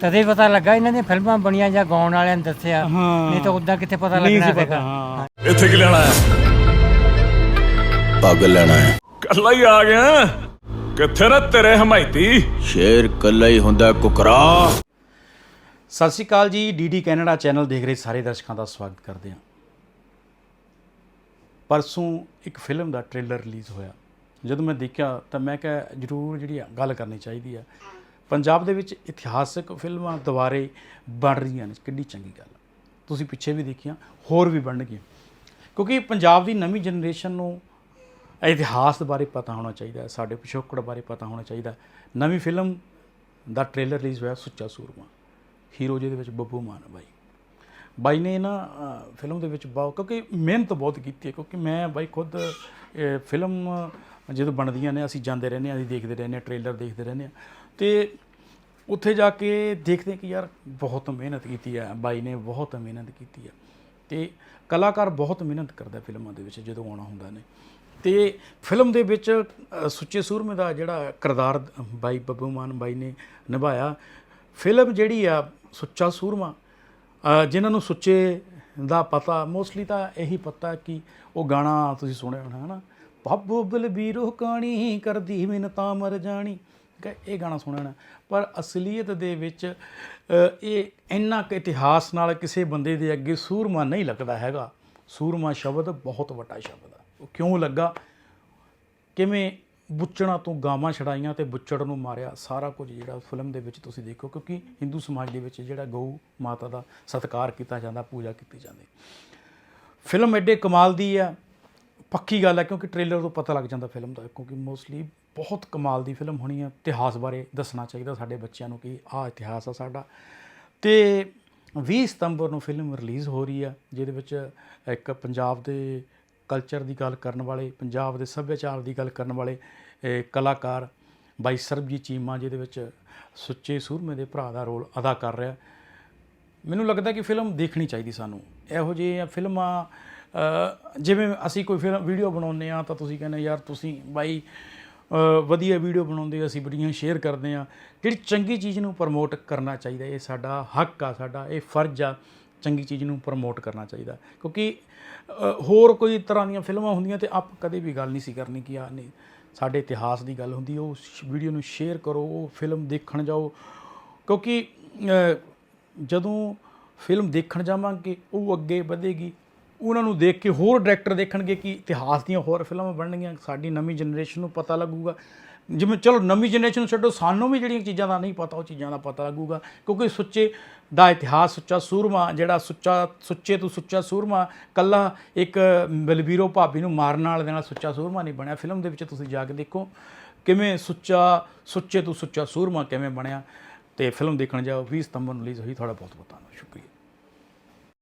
ਤਦੇ ਪਤਾ ਲੱਗਾ ਇਹਨਾਂ ਦੀਆਂ ਫਿਲਮਾਂ ਬਣੀਆਂ ਜਾਂ ਗਾਉਣ ਵਾਲਿਆਂ ਨੇ ਦੱਸਿਆ। ਹਾਂ। ਨਹੀਂ ਤਾਂ ਉਦਾਂ ਕਿੱਥੇ ਪਤਾ ਨਹੀਂ ਲੱਗਣਾ ਸੀ ਪਤਾ ਹਾਂ। ਇੱਥੇ ਕੀ ਲੈਣਾ ਹੈ? ਪੱਗ ਲੈਣਾ ਹੈ। ਕੱਲਾ ਹੀ ਆ ਗਿਆ। ਕਿੱਥੇ ਨਾ ਤੇਰੇ ਹਮਾਇਤੀ? ਸ਼ੇਰ ਕੱਲਾ ਹੀ ਹੁੰਦਾ ਕੁਕਰਾ। ਸਤਿ ਸ਼੍ਰੀ ਅਕਾਲ ਜੀ ਡੀਡੀ ਕੈਨੇਡਾ ਚੈਨਲ ਦੇਖ ਰਹੇ ਸਾਰੇ ਦਰਸ਼ਕਾਂ ਦਾ ਸਵਾਗਤ ਕਰਦੇ ਹਾਂ। ਪਰਸੋਂ ਇੱਕ ਫਿਲਮ ਦਾ ਟ੍ਰੇਲਰ ਰਿਲੀਜ਼ ਹੋਇਆ। ਜਦੋਂ ਮੈਂ ਦੇਖਿਆ ਤਾਂ ਮੈਂ ਕਿਹਾ ਜ਼ਰੂਰ ਜਿਹੜੀ ਗੱਲ ਕਰਨੀ ਚਾਹੀਦੀ ਆ। ਪੰਜਾਬ ਦੇ ਵਿੱਚ ਇਤਿਹਾਸਕ ਫਿਲਮਾਂ ਦੁਬਾਰੇ ਬਣ ਰਹੀਆਂ ਨੇ, ਕਿੰਨੀ ਚੰਗੀ ਗੱਲ ਤੁਸੀਂ ਪਿੱਛੇ ਵੀ ਦੇਖੀਆਂ, ਹੋਰ ਵੀ ਬਣਨਗੀਆਂ। ਕਿਉਂਕਿ ਪੰਜਾਬ ਦੀ ਨਵੀਂ ਜਨਰੇਸ਼ਨ ਨੂੰ ਇਤਿਹਾਸ ਬਾਰੇ ਪਤਾ ਹੋਣਾ ਚਾਹੀਦਾ ਹੈ, ਸਾਡੇ ਪਿਛੋਕੜ ਬਾਰੇ ਪਤਾ ਹੋਣਾ ਚਾਹੀਦਾ ਨਵੀਂ ਫਿਲਮ ਦਾ ਟ੍ਰੇਲਰ ਰਿਲੀਜ਼ ਹੋਇਆ ਸੁੱਚਾ ਸੂਰਮਾ। ਹੀਰੋ ਜਿਹਦੇ ਵਿੱਚ ਬੱਬੂ ਮਾਨ ਬਾਈ। ਬਾਈ ਨੇ ਨਾ ਫਿਲਮ ਦੇ ਵਿੱਚ ਬਹੁਤ ਕਿਉਂਕਿ ਮਿਹਨਤ ਬਹੁਤ ਕੀਤੀ ਹੈ, ਕਿਉਂਕਿ ਮੈਂ ਬਾਈ ਖੁਦ ਫਿਲਮ ਜਦੋਂ ਬਣਦੀਆਂ ਨੇ, ਅਸੀਂ ਜਾਂਦੇ ਰਹਿੰਦੇ ਹਾਂ, ਅਸੀਂ ਦੇਖਦੇ ਰਹਿੰਦੇ ਹਾਂ, ਟ੍ਰੇਲਰ ਦੇਖਦੇ ਰਹਿੰਦੇ ਹਾਂ। ਤੇ ਉੱਥੇ ਜਾ ਕੇ ਦੇਖਦੇ ਕਿ ਯਾਰ ਬਹੁਤ ਮਿਹਨਤ ਕੀਤੀ ਹੈ, ਬਾਈ ਨੇ ਬਹੁਤ ਮਿਹਨਤ ਕੀਤੀ ਹੈ। ਤੇ ਕਲਾਕਾਰ ਬਹੁਤ ਮਿਹਨਤ ਕਰਦਾ ਫਿਲਮਾਂ ਦੇ ਵਿੱਚ ਜਦੋਂ ਆਉਣਾ ਹੁੰਦਾ ਨੇ। ਤੇ ਫਿਲਮ ਦੇ ਵਿੱਚ ਸੁੱਚੇ ਸੂਰਮੇ ਦਾ ਜਿਹੜਾ ਕਿਰਦਾਰ, ਬਾਈ ਬੱਬੂ ਮਾਨ ਬਾਈ ਨੇ ਨਿਭਾਇਆ, ਫਿਲਮ ਜਿਹੜੀ ਆ, ਸੁੱਚਾ ਸੂਰਮਾ ਜਿਨ੍ਹਾਂ ਨੂੰ ਸੁੱਚੇ ਦਾ ਪਤਾ ਮੋਸਟਲੀ ਤਾਂ ਇਹੀ ਪਤਾ ਕਿ ਉਹ ਗਾਣਾ ਤੁਸੀਂ ਸੁਣਿਆ ਹੋਣਾ, ਹਨਾ? ਬਾਬੂ ਬਲਬੀਰੋ ਕਾਣੀ ਕਰਦੀ ਮਿੰਨਤਾਂ ਮਰ ਜਾਣੀ। ਇਹ ਗਾਣਾ ਸੁਣਿਆ ਹੋਣਾ। ਪਰ ਅਸਲੀਅਤ ਦੇ ਵਿੱਚ ਇਹ ਇੰਨਾ ਕੁ ਇਤਿਹਾਸ ਨਾਲ ਕਿਸੇ ਬੰਦੇ ਦੇ ਅੱਗੇ ਸੂਰਮਾ ਨਹੀਂ ਲੱਗਦਾ ਹੈਗਾ। ਸੂਰਮਾ ਸ਼ਬਦ ਬਹੁਤ ਵੱਡਾ ਸ਼ਬਦ ਆ। ਉਹ ਕਿਉਂ ਲੱਗਾ? ਕਿਵੇਂ ਬੁੱਚਣਾ ਤੋਂ ਗਾਵਾਂ ਛੜਾਈਆਂ ਤੇ ਬੁੱਚੜ ਨੂੰ ਮਾਰਿਆ, ਸਾਰਾ ਕੁਝ ਜਿਹੜਾ ਫਿਲਮ ਦੇ ਵਿੱਚ ਤੁਸੀਂ ਦੇਖੋ, ਕਿਉਂਕਿ ਹਿੰਦੂ ਸਮਾਜ ਦੇ ਵਿੱਚ ਜਿਹੜਾ ਗਊ ਮਾਤਾ ਦਾ ਸਤਿਕਾਰ ਕੀਤਾ ਜਾਂਦਾ, ਪੂਜਾ ਕੀਤੀ ਜਾਂਦੀ। ਫਿਲਮ ਐਡੇ ਕਮਾਲ ਦੀ ਆ, ਪੱਕੀ ਗੱਲ ਹੈ ਕਿਉਂਕਿ ਟ੍ਰੇਲਰ ਤੋਂ ਪਤਾ ਲੱਗ ਜਾਂਦਾ ਫਿਲਮ ਦਾ, ਕਿਉਂਕਿ ਮੋਸਟਲੀ ਬਹੁਤ ਕਮਾਲ ਦੀ ਫਿਲਮ ਹੋਣੀ ਹੈ ਇਤਿਹਾਸ ਬਾਰੇ ਦੱਸਣਾ ਚਾਹੀਦਾ ਸਾਡੇ ਬੱਚਿਆਂ ਨੂੰ ਕਿ ਆਹ ਇਤਿਹਾਸ ਆ ਸਾਡਾ। ਤੇ 20 ਸਤੰਬਰ ਨੂੰ ਫਿਲਮ ਰਿਲੀਜ਼ ਹੋ ਰਹੀ ਆ, ਜਿਹਦੇ ਵਿੱਚ ਇੱਕ ਪੰਜਾਬ ਦੇ ਕਲਚਰ ਦੀ ਗੱਲ ਕਰਨ ਵਾਲੇ ਪੰਜਾਬ ਦੇ ਸੱਭਿਆਚਾਰ ਦੀ ਗੱਲ ਕਰਨ ਵਾਲੇ ਕਲਾਕਾਰ ਬਾਈ ਸਰਬਜੀਤ ਚੀਮਾ ਜਿਹਦੇ ਵਿੱਚ ਸੁੱਚੇ ਸੂਰਮੇ ਦੇ ਭਰਾ ਦਾ ਰੋਲ ਅਦਾ ਕਰ ਰਿਹਾ। ਮੈਨੂੰ ਲੱਗਦਾ ਕਿ ਫਿਲਮ ਦੇਖਣੀ ਚਾਹੀਦੀ ਸਾਨੂੰ। ਇਹੋ ਜਿਹੀਆਂ ਫਿਲਮਾਂ ਜਿਵੇਂ ਅਸੀਂ ਕੋਈ ਫਿਲਮ ਵੀਡੀਓ ਬਣਾਉਂਦੇ ਆ ਤਾਂ ਤੁਸੀਂ ਕਹਿੰਦੇ ਯਾਰ ਤੁਸੀਂ ਬਾਈ ਵਧੀਆ ਵੀਡੀਓ ਬਣਾਉਂਦੇ ਹੋ, ਅਸੀਂ ਬੜੀਆਂ ਸ਼ੇਅਰ ਕਰਦੇ ਆ ਜਿਹੜੀ ਚੰਗੀ ਚੀਜ਼ ਨੂੰ ਪ੍ਰਮੋਟ ਕਰਨਾ ਚਾਹੀਦਾ ਇਹ ਸਾਡਾ ਹੱਕ ਆ ਸਾਡਾ ਇਹ ਫਰਜ਼ ਆ। ਚੰਗੀ ਚੀਜ਼ ਨੂੰ ਪ੍ਰਮੋਟ ਕਰਨਾ ਚਾਹੀਦਾ ਕਿਉਂਕਿ ਹੋਰ ਕੋਈ ਤਰ੍ਹਾਂ ਦੀਆਂ ਫਿਲਮਾਂ ਹੁੰਦੀਆਂ ਤੇ ਆਪ ਕਦੇ ਵੀ ਗੱਲ ਨਹੀਂ ਸੀ ਕਰਨੀ ਕਿ ਆ ਨਹੀਂ, ਸਾਡੇ ਇਤਿਹਾਸ ਦੀ ਗੱਲ ਹੁੰਦੀ, ਉਹ ਵੀਡੀਓ ਨੂੰ ਸ਼ੇਅਰ ਕਰੋ, ਉਹ ਫਿਲਮ ਦੇਖਣ ਜਾਓ। ਕਿਉਂਕਿ ਜਦੋਂ ਫਿਲਮ ਦੇਖਣ ਜਾਵਾਂਗੇ, ਉਹ ਅੱਗੇ ਵਧੇਗੀ। ਉਹਨਾਂ ਨੂੰ ਦੇਖ ਕੇ ਹੋਰ ਡਾਇਰੈਕਟਰ ਦੇਖਣਗੇ ਕਿ ਇਤਿਹਾਸ ਦੀਆਂ ਹੋਰ ਫਿਲਮਾਂ ਬਣਨਗੀਆਂ, ਸਾਡੀ ਨਵੀਂ ਜਨਰੇਸ਼ਨ ਨੂੰ ਪਤਾ ਲੱਗੂਗਾ। ਜਿਵੇਂ ਚਲੋ ਨਵੀਂ ਜਨਰੇਸ਼ਨ ਨੂੰ ਛੱਡੋ, ਸਾਨੂੰ ਵੀ ਜਿਹੜੀਆਂ ਚੀਜ਼ਾਂ ਦਾ ਨਹੀਂ ਪਤਾ, ਉਹ ਚੀਜ਼ਾਂ ਦਾ ਪਤਾ ਲੱਗੂਗਾ। ਕਿਉਂਕਿ ਸੁੱਚੇ ਦਾ ਇਤਿਹਾਸ, ਸੁੱਚਾ ਸੂਰਮਾ, ਜਿਹੜਾ ਸੁੱਚਾ, ਸੁੱਚੇ ਤੋਂ ਸੁੱਚਾ ਸੂਰਮਾ, ਕੱਲਾ ਇੱਕ ਬਲਬੀਰੋ ਭਾਬੀ ਨੂੰ ਮਾਰਨ ਵਾਲੇ ਦੇ ਨਾਲ ਸੁੱਚਾ ਸੂਰਮਾ ਨਹੀਂ ਬਣਿਆ। ਫਿਲਮ ਦੇ ਵਿੱਚ ਤੁਸੀਂ ਜਾ ਕੇ ਦੇਖੋ ਕਿਵੇਂ ਸੁੱਚਾ, ਸੁੱਚੇ ਤੋਂ ਸੁੱਚਾ ਸੂਰਮਾ ਕਿਵੇਂ ਬਣਿਆ। ਤੇ ਫਿਲਮ ਦੇਖਣ ਜਾਓ 20 ਸਤੰਬਰ ਨੂੰ ਰਿਲੀਜ਼ ਹੋਈ, ਤੁਹਾਡਾ ਬਹੁਤ ਬਹੁਤ ਧੰਨਵਾਦ, ਸ਼ੁਕਰੀਆ।